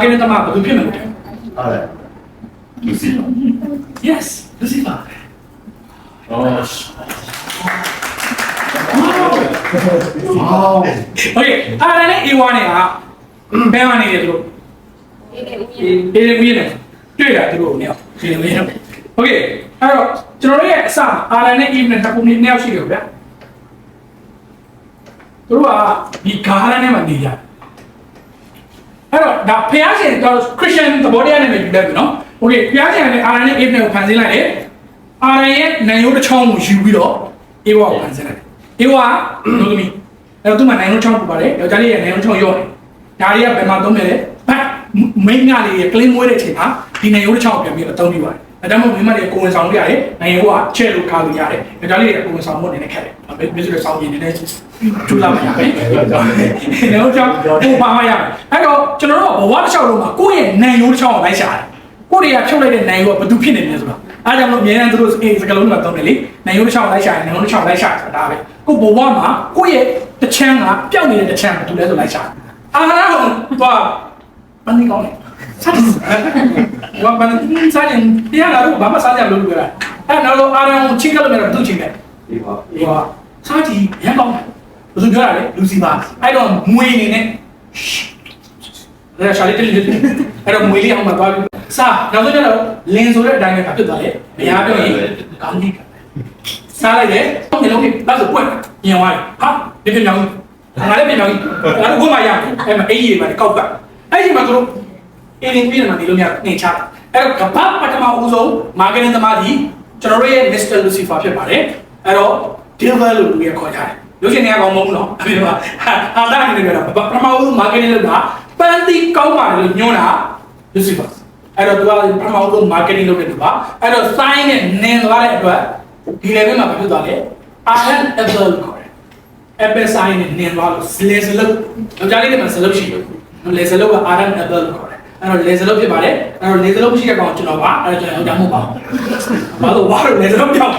ကဲတမဘယ်သူဖြစ်မလဲ ဟုတ်တယ်လူစီပါ Yes လူစီပါ အော် ဟော Okay အားရနဲ့ A1 နဲ့ကဘယ်မှာနေလဲသူတို့ A နဲ့ B နဲ့တွေ့တာသူတို့เนี่ย A နဲ့ B နဲ့ Okay အဲ့တော့ကျွန်တော်တို့ရဲ့အစ R နဲ့ E နဲ့တစ်ခုနှစ်ယောက်ရှိတယ်ဗျာသူတို့ကဒီဂါရန်ထဲမှာနေကြ တယ်အဲ့တော့ဒါဖျားရှင်တော့ Christian သဘောတရားနဲ့ပဲယူတယ်ပြီနော် Okay ဖျားရှင်ကလည်း R နဲ့ E နဲ့ကိုဖန်ဆင်းလိုက်တယ် R ရဲ့နိုင်ရိုးတစ်ချောင်းကိုယူပြီးတော့ A ဝကိုဖန်ဆင်းလိုက်တယ် A ဝကလို့သမီးအဲ့တော့သူ့မှာနိုင်ရိုးချောင်းပူပါတယ်ယောက်ျားလေးရဲ့နိုင်ရိုးချောင်းရော့တယ်ဒါတွေကဘယ်မှာသုံးလဲဘတ်မိန်းကလေးရဲ့ကလင်းမွေးတဲ့အချိန်မှာဒီနိုင်ရိုးတစ်ချောင်းကိုပြန်ပြီးတော့သုံးပြီးပါတယ် အဲဒါမှမဟုတ်မိန်းမလေးကိုယ်ဝန်ဆောင်လို့ရတယ်နိုင်ရိုးကချဲ့လို့ခါလို့ရတယ်ယောက်ျားလေးရဲ့ကိုယ်ဝန်ဆောင်မှုအနေနဲ့ခက်တယ်ဘယ်လိုလဲစောင်းရင်းနေနေကျူလာမရမယ်နိုင်ရိုးချောင်းပုံပါမရမယ်အဲ့တော့ကျွန်တော်တို့ဘဝတစ်ချောင်းလုံးမှာကိုယ့်ရဲ့နိုင်ရိုးတစ်ချောင်းကိုလိုက်ရှာတယ်ကိုယ့်တွေကဖြုတ်လိုက်တဲ့နိုင်ရိုးကဘာသူဖြစ်နေလဲဆိုတော့အားကြောင့်လို့အများအားသူတို့အေးစကလုံးမှာသုံးတယ်လေနိုင်ရိုးတစ်ချောင်းလိုက်ရှာတယ်နိုင်ရိုးတစ်ချောင်းလိုက်ရှာတာဒါပဲကိုဘဝမှာကိုယ့်ရဲ့တစ်ချမ်းကပျောက်နေတဲ့တစ်ချမ်းကဘာလဲဆိုလိုက်ရှာအာဟာရတော့ပန်းနေကောင်းတယ် စားတယ်ဘာပန်းစားရင်တရားလာတော့ဘာမှစားကြမလို့ပြောတာအဲ့တော့အာရန်ကိုချင်းကလို့လည်းသူ့ချင်းပဲဒီပါဒီကစားကြည့်ရမ်းကောင်းတယ်ဘယ်သူပြောတာလဲလူစီပါအဲ့တော့မွေနေနဲ့အဲ့ဒါရှာလေးတက်လေးအဲ့တော့မွေလေးအောင်မှာသွားပြီးစားနောက်ဆုံးကျတော့လင်းဆိုတဲ့အတိုင်းပဲဖြစ်သွားတယ်မရပြောရင်ကောင်းကြီးစားလိုက်တယ်တော့နေလုံးကြီးလောက်ဆိုပွက်ညင်သွားတယ်ဟာဒီပြင်မြောင်းငါလည်းပြင်မြောင်းကြီးငါတို့ဘုမရအဲ့မှာအေးကြီးပါကောက်ပတ်အဲ့ဒီမှာသူတို့ အင်းင်းပြနေမှာဒီလိုမျိုးနေချတာအဲ့တော့ကပတ်ပထမဦးဆုံးမာကတင်သမားကြီးကျွန်တော်တို့ရဲ့ Mr. Lucifer ဖြစ်ပါတယ်အဲ့တော့ Devil လို့လူရခေါ်ကြတယ်လူရှင်တွေကကောင်းမဟုတ်ဘူးနော်အဲ့ဒီမှာအာတာနေကြတာပထမဦးဆုံး marketing လုပ်တာပန်းတီကောင်းပါလေလို့ညွှန်းတာ Lucifer အဲ့တော့သူကပထမဦးဆုံး marketing လုပ်တဲ့သူပါအဲ့တော့ sign နဲ့နင်းသွားတဲ့အတွက်ဒီ level မှာဖြစ်သွားတယ် Iron Apple ခေါ်တယ် Apple sign နဲ့နင်းသွားလို့လေစလုတ်ယောက်ျားလေးတွေမှာစလုတ်ရှိတယ်လေစလုတ်က Iron Apple ခေါ်တယ် အဲ့တော့လေစလုတ်ဖြစ်ပါတယ်အဲ့တော့လေစလုတ်မရှိတဲ့ကောင်ကျွန်တော်ပါအဲ့တော့ကျွန်တော်ယောက်ျားမဟုတ်ပါဘူးဘာလို့ဝါလို့လေစလုတ်ပြောင်း